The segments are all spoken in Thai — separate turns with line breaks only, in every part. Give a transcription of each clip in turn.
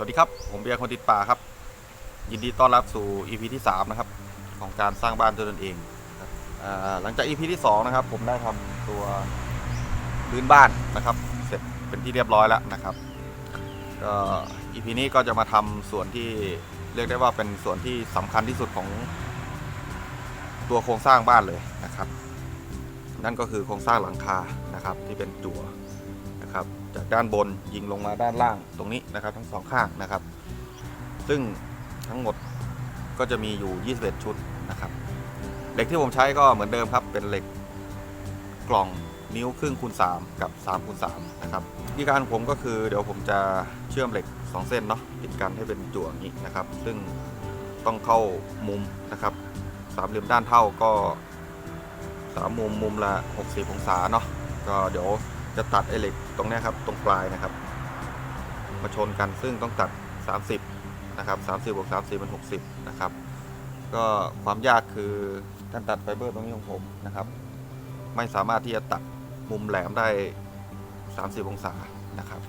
สวัสดีครับ ผมเบียร์คนติดป่าครับ ยินดีต้อนรับสู่ EP ที่ 3 นะครับ ของการสร้างบ้านด้วยตนเองหลังจาก EP ที่ 2 นะครับ ผมได้ทำตัวพื้นบ้านนะครับ เสร็จเป็นที่เรียบร้อยแล้วนะครับก็ EP นี้ก็จะมาทำส่วนที่เรียกได้ว่าเป็นส่วนที่สำคัญที่สุดของตัวโครงสร้างบ้านเลยนะครับ นั่นก็คือโครงสร้างหลังคานะครับ ที่เป็นจั่ว จากด้านบนยิงลงมาด้านล่างตรงนี้นะครับ ทั้งสองข้างนะครับ ซึ่งทั้งหมดก็จะมีอยู่ 21 ชุดนะครับเหล็กที่ผมใช้ก็เหมือนเดิมครับ เป็นเหล็กกล่องนิ้วครึ่งคูณ3กับ3คูณ3นะครับวิธีการผมก็คือเดี๋ยวผมจะเชื่อมเหล็ก 2 เส้นเนาะติดกันให้เป็นจั่วอย่างนี้นะครับ ซึ่งต้องเข้ามุมนะครับสามเหลี่ยมด้านเท่าก็สามมุมมุมละ 60 องศาเนาะก็เดี๋ยว จะตัดไอเหล็กตรงนี้ครับตรงปลายนะครับ มาชนกันซึ่งต้องตัด 30 นะครับ 30บวก30เป็น60 นะครับ ก็ความยากคือการตัดไฟเบอร์ตรงนี้ของผมนะครับ ไม่สามารถที่จะตัดมุมแหลมได้ 30 องศานะครับ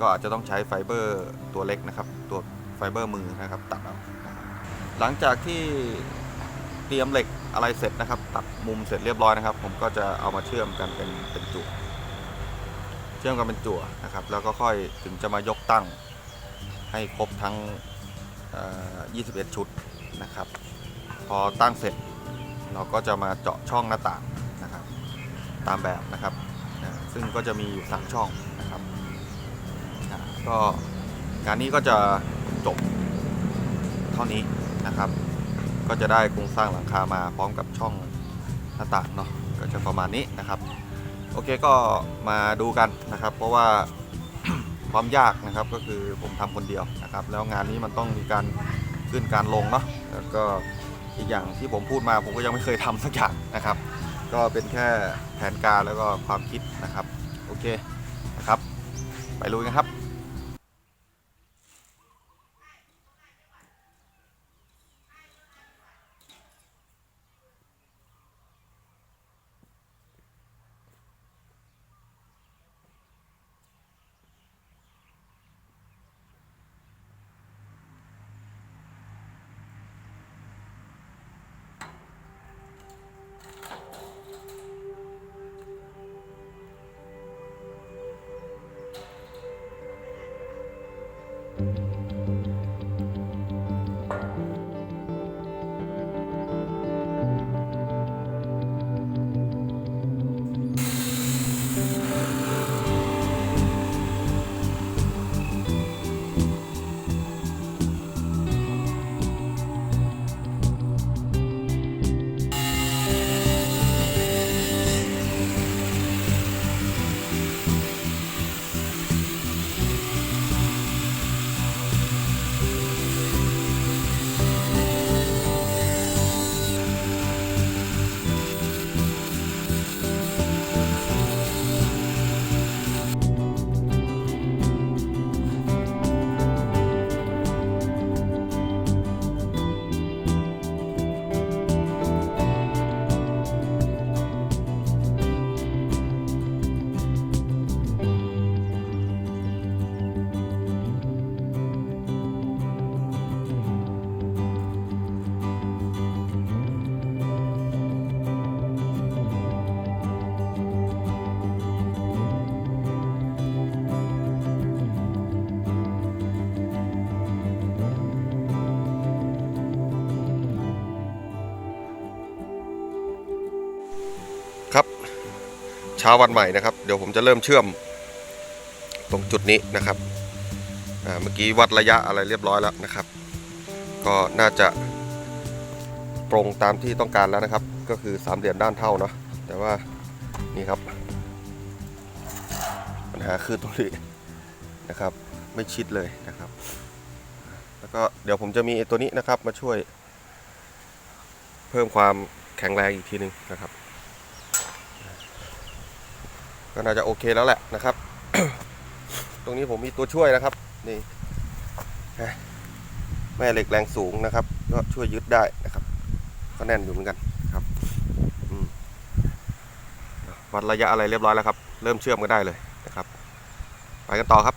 ก็อาจจะต้องใช้ไฟเบอร์ตัวเล็กนะครับ ตัวไฟเบอร์มือนะครับตัดเอาหลังจากที่เตรียมเหล็กอะไรเสร็จนะครับ ตัดมุมเสร็จเรียบร้อยนะครับ ผมก็จะเอามาเชื่อมกันเป็นเป็นจุ เชื่อมกันเป็นจั่วนะครับ แล้วก็ค่อยถึงจะมายกตั้งให้ครบทั้ง 21 ชุดนะครับ พอตั้งเสร็จเราก็จะมาเจาะช่องหน้าต่างนะครับ ตามแบบนะครับ ซึ่งก็จะมีอยู่3ช่องนะครับก็งานนี้ก็จะจบเท่านี้นะครับ ก็จะได้โครงสร้างหลังคามาพร้อมกับช่องหน้าต่างเนาะก็จะประมาณนี้นะครับ โอเคก็มาดูกันนะครับ เพราะว่าความยากนะครับก็คือผมทำคนเดียวนะครับ แล้วงานนี้มันต้องมีการขึ้นการลงเนาะแล้วก็อีกอย่างที่ผมพูดมาผมก็ยังไม่เคยทำสักอย่างนะครับ ก็เป็นแค่แผนการแล้วก็ความคิดนะครับ โอเคนะครับ ไปลุยกันครับครับ เช้าวันใหม่นะครับ เดี๋ยวผมจะเริ่มเชื่อมตรงจุดนี้นะครับเมื่อกี้วัดระยะอะไรเรียบร้อยแล้วนะครับ ก็น่าจะตรงตามที่ต้องการแล้วนะครับ ก็คือสามเหลี่ยมด้านเท่าเนาะแต่ว่านี่ครับปัญหาคือตรงนี้นะครับ ไม่ชิดเลยนะครับ แล้วก็เดี๋ยวผมจะมีตัวนี้นะครับมาช่วย เพิ่มความแข็งแรงอีกทีหนึงนะครับ ก็น่าจะโอเคแล้วแหละนะครับ ตรงนี้ผมมีตัวช่วยนะครับ นี่แม่เหล็กแรงสูงนะครับ ก็ช่วยยึดได้นะครับ ก็แน่นอยู่เหมือนกันครับวัดระยะอะไรเรียบร้อยแล้วครับ เริ่มเชื่อมก็ได้เลยนะครับ ไปกันต่อครับ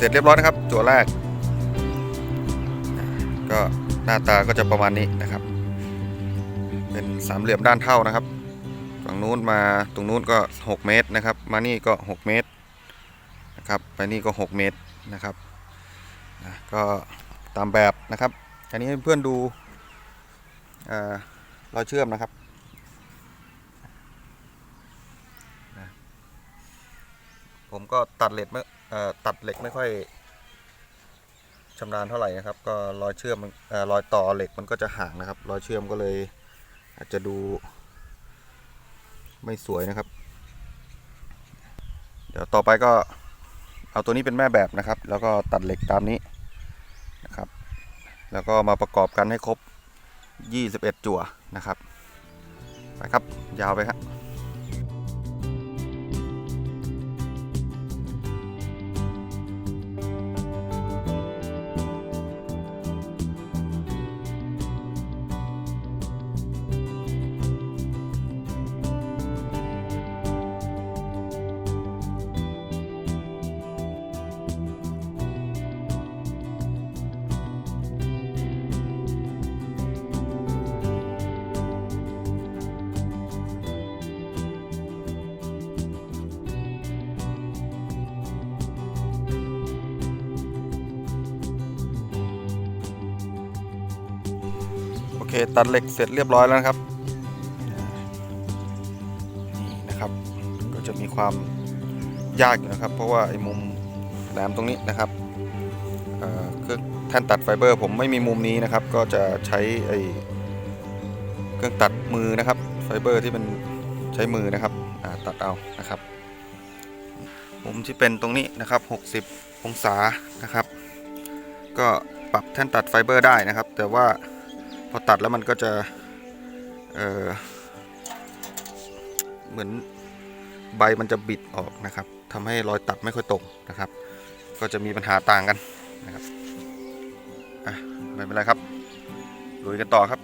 เสร็จเรียบร้อยนะครับจั่วแรก ก็หน้าตาก็จะประมาณนี้นะครับ เป็นสามเหลี่ยมด้านเท่านะครับฝั่งนู้นมาตรงนู้นก็ 6 เมตรนะครับ มานี่ก็ 6 เมตรนะครับไปนี่ก็ 6 เมตรนะครับนะก็ตามแบบนะครับอันนี้เพื่อนดูรอยเชื่อมนะครับผมก็ตัดเหล็กม่เอ่อ ตัดเหล็กไม่ค่อยชำนาญเท่าไหร่นะครับ ก็รอยเชื่อมอรอยต่อเหล็กมันก็จะห่างนะครับ รอยเชื่อมก็เลย อาจจะดูไม่สวยนะครับ เดี๋ยวต่อไปก็เอาตัวนี้เป็นแม่แบบนะครับ แล้วก็ตัดเหล็กตามนี้นะครับ แล้วก็มาประกอบกันให้ครบ 21 จั่วนะครับ ไปครับ ยาวไปครับ เคตัดเหล็กเสร็จเรียบร้อยแล้วนะครับนี่นะครับก็จะมีความยากอยู่นะครับ เพราะว่าไอ้มุมแหลมตรงนี้นะครับเครื่องแท่นตัดไฟเบอร์ ผมไม่มีมุมนี้นะครับ ก็จะใช้ไอ้เครื่องตัดมือนะครับ ไฟเบอร์ที่มันใช้มือนะครับตัดเอานะครับมุมที่เป็นตรงนี้นะครับ 60 องศานะครับ ก็ปรับแท่นตัดไฟเบอร์ได้นะครับ แต่ว่า พอตัดแล้วมันก็จะเเหมือนใบมันจะบิดออกนะครับทำให้รอยตัดไม่ค่อยตรงนะครับ ก็จะมีปัญหาต่างกันนะครับอะไม่เป็นไรครับลุยกันต่อครับ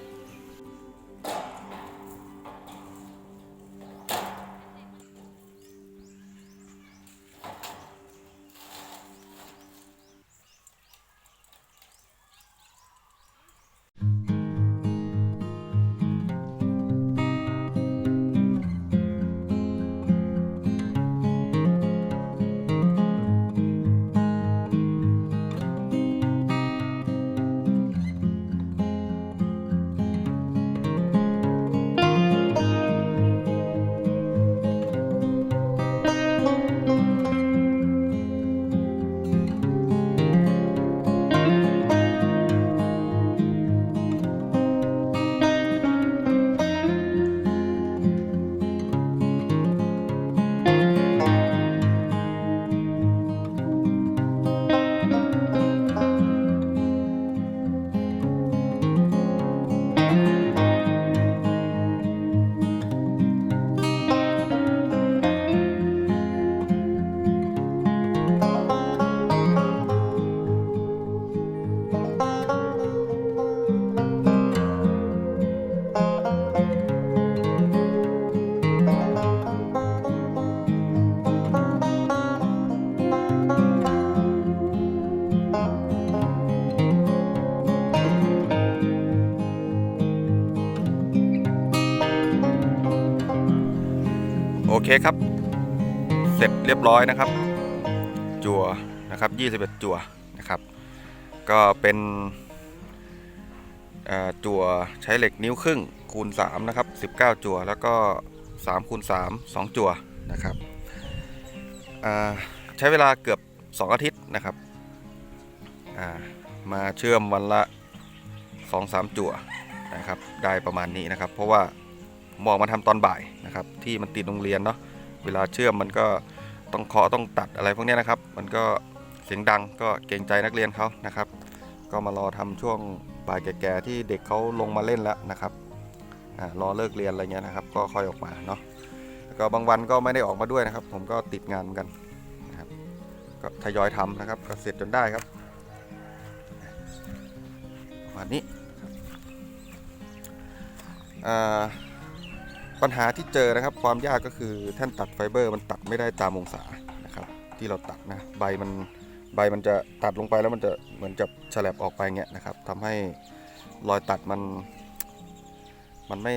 เคครับ เสร็จเรียบร้อยนะครับ จั่วนะครับ 21 จั่วนะครับ ก็เป็นจั่วใช้เหล็กนิ้วครึ่งคูณ3นะครับ 19 จั่วแล้วก็3คูณ3 2 จั่วนะครับใช้เวลาเกือบ 2 อาทิตย์นะครับามาเชื่อมวันละ 2-3 จั่วนะครับ ได้ประมาณนี้นะครับ เพราะว่า มอกมาทำตอนบ่ายนะครับ ที่มันติดโรงเรียนเนาะเวลาเชื่อมมันก็ต้องเคาะต้องตัดอะไรพวกนี้นะครับ มันก็เสียงดังก็เกรงใจนักเรียนเขานะครับ ก็มารอทำช่วงบ่ายแก่ๆที่เด็กเขาลงมาเล่นแล้วนะครับอรอเลิกเรียนอะไรเงี้ยนะครับ ก็ค่อยออกมาเนาะแล้วก็บางวันก็ไม่ได้ออกมาด้วยนะครับ ผมก็ติดงานเหมือนกันนะครับ ก็ทยอยทำนะครับ ก็เสร็จจนได้ครับประมาณนี้อ่า ปัญหาที่เจอนะครับ ความยากก็คือแท่นตัดไฟเบอร์มันตัดไม่ได้ตามองศานะครับ ที่เราตัดนะใบมันใบมันจะตัดลงไปแล้วมันจะเหมือนจะฉลับออกไปเงี้ยนะครับทำให้รอยตัดมัน มันไม่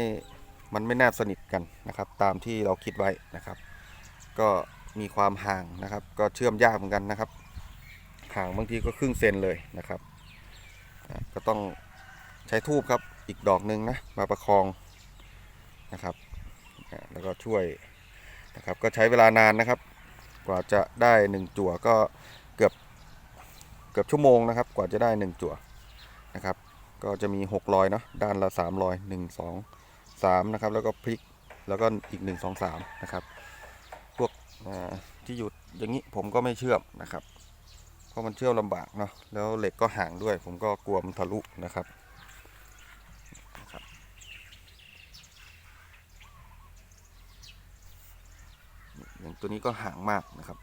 มันไม่แนบสนิทกันนะครับ ตามที่เราคิดไว้นะครับ ก็มีความห่างนะครับ ก็เชื่อมยากเหมือนกันนะครับ ห่างบางทีก็ครึ่งเซนเลยนะครับ ก็ต้องใช้ทูบครับอีกดอกหนึ่งนะมาประคองนะครับ แล้วก็ช่วยนะครับก็ใช้เวลานานนะครับ กว่าจะได้หนึ่งจั่วก็เกือบเกือบชั่วโมงนะครับ กว่าจะได้หนึ่งจั่วนะครับ ก็จะมีหกรอยเนาะด้านละสามรอยหนึ่งสองสามนะครับแล้วก็พลิกแล้วก็อีกหนึ่งสองสามนะครับพวกที่อยู่อย่างนี้ผมก็ไม่เชื่อมนะครับ เพราะมันเชื่อมลำบากเนาะแล้วเหล็กก็ห่างด้วย ผมก็กลัวมันทะลุนะครับ อย่งตัวนี้ก็ห่างมากนะครับ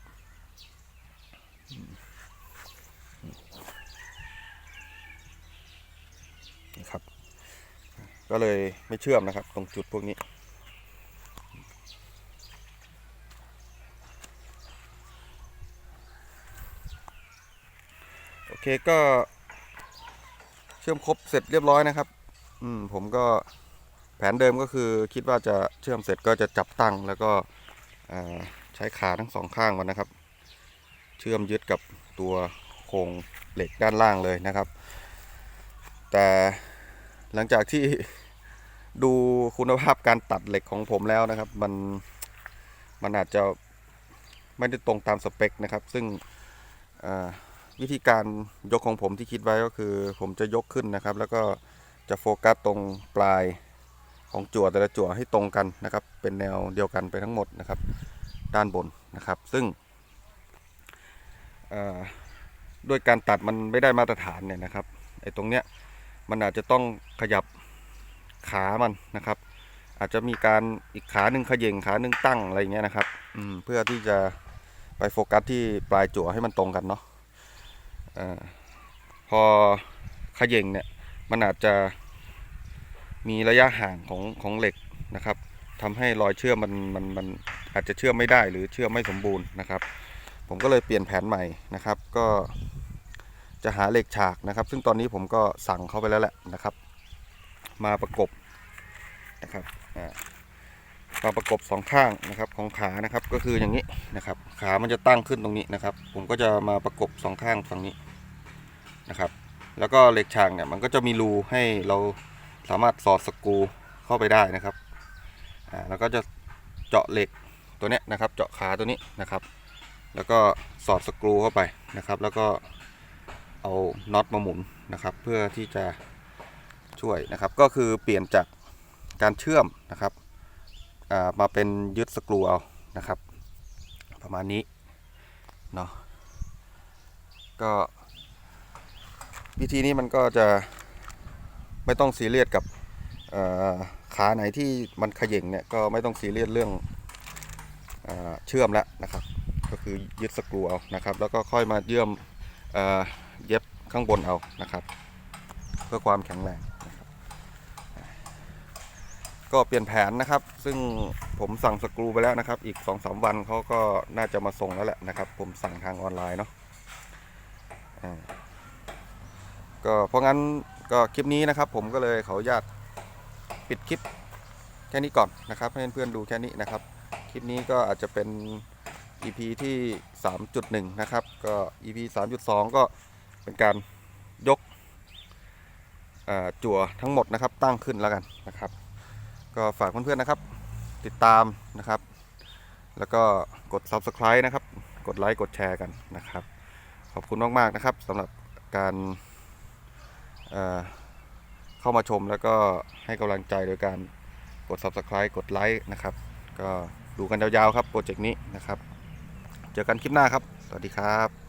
นะครับ ก็เลยไม่เชื่อมนะครับ ตรงจุดพวกนี้ โอเคก็เชื่อมครบเสร็จเรียบร้อยนะครับอืมผมก็แผนเดิมก็คือคิดว่าจะเชื่อมเสร็จก็จะจับตั้งแล้วก็อ่า ใช้ขาทั้งสองข้างมันนะครับ เชื่อมยึดกับตัวโครงเหล็กด้านล่างเลยนะครับ แต่หลังจากที่ดูคุณภาพการตัดเหล็กของผมแล้วนะครับ มันมันอาจจะไม่ได้ตรงตามสเปคนะครับ ซึ่งวิธีการยกของผมที่คิดไว้ก็คือ ผมจะยกขึ้นนะครับ แล้วก็จะโฟกัสตรงปลายของจั่วแต่ละจั่วให้ตรงกันนะครับ เป็นแนวเดียวกันไปทั้งหมดนะครับ ด้านบนนะครับ ซึ่งด้วยการตัดมันไม่ได้มาตรฐานเนี่ยนะครับไอ้ตรงเนี้ยมันอาจจะต้องขยับขามันนะครับ อาจจะมีการอีกขาหนึ่งขย่งขาหนึ่งตั้งอะไรเงี้ยนะครับอืมเพื่อที่จะไปโฟกัสที่ปลายจั่วให้มันตรงกันเนาะอพอขย่งเนี่ยมันอาจจะมีระยะห่างของของเหล็กนะครับ ทำให้รอยเชื่อมมันมันมันอาจจะเชื่อมไม่ได้หรือเชื่อมไม่สมบูรณ์นะครับ ผมก็เลยเปลี่ยนแผนใหม่นะครับ ก็จะหาเหล็กฉากนะครับ ซึ่งตอนนี้ผมก็สั่งเขาไปแล้วแหละนะครับ มาประกบนะครับมาประกบสองข้างนะครับของขานะครับก็คืออย่างนี้นะครับ ขามันจะตั้งขึ้นตรงนี้นะครับ ผมก็จะมาประกบสองข้างฝั่งนี้นะครับ แล้วก็เหล็กฉากเนี่ยมันก็จะมีรูให้เราสามารถสอดสกรูเข้าไปได้นะครับ อ่าแล้วก็จะเจาะเหล็กตัวเนี้ยนะครับ เจาะขาตัวนี้นะครับ แล้วก็สอดสกรูเข้าไปนะครับ แล้วก็เอาน็อตมาหมุนนะครับ เพื่อที่จะช่วยนะครับ ก็คือเปลี่ยนจากการเชื่อมนะครับามาเป็นยึดสกรูเอานะครับ ประมาณนี้เนาะก็วิธีนี้มันก็จะไม่ต้องซีเรียสกับ ขาไหนที่มันขย่งเนี่ยก็ไม่ต้องซีเรียสเรื่องเอเชื่อมแล้วนะครับ ก็คือยึดสกรูเอานะครับ แล้วก็ค่อยมาเยื่อมเอเย็บข้างบนเอานะครับ เพื่อความแข็งแรงนะครับก็เปลี่ยนแผนนะครับ ซึ่งผมสั่งสกรูไปแล้วนะครับ อีก2อสวันเขาก็น่าจะมาส่งแล้วแหละนะครับ ผมสั่งทางออนไลน์เนาะก็เพราะงั้นก็คลิปนี้นะครับ ผมก็เลยขออนุญาต ปิดคลิปแค่นี้ก่อนนะครับให้เพื่อนๆดูแค่นี้นะครับ คลิปนี้ก็อาจจะเป็น EP ที่ 3.1 นะครับ ก็ EP 3.2 ก็เป็นการยกจั่วทั้งหมดนะครับตั้งขึ้นแล้วกันนะครับ ก็ฝากเพื่อนๆนะครับ ติดตามนะครับ แล้วก็กด Subscribe นะครับ กดไลค์กดแชร์กันนะครับ ขอบคุณมากๆนะครับสำหรับการ เข้ามาชมแล้วก็ให้กำลังใจโดยการกด Subscribe กดไลค์นะครับ ก็ดูกันยาวๆครับโปรเจกต์นี้นะครับ เจอกันคลิปหน้าครับ สวัสดีครับ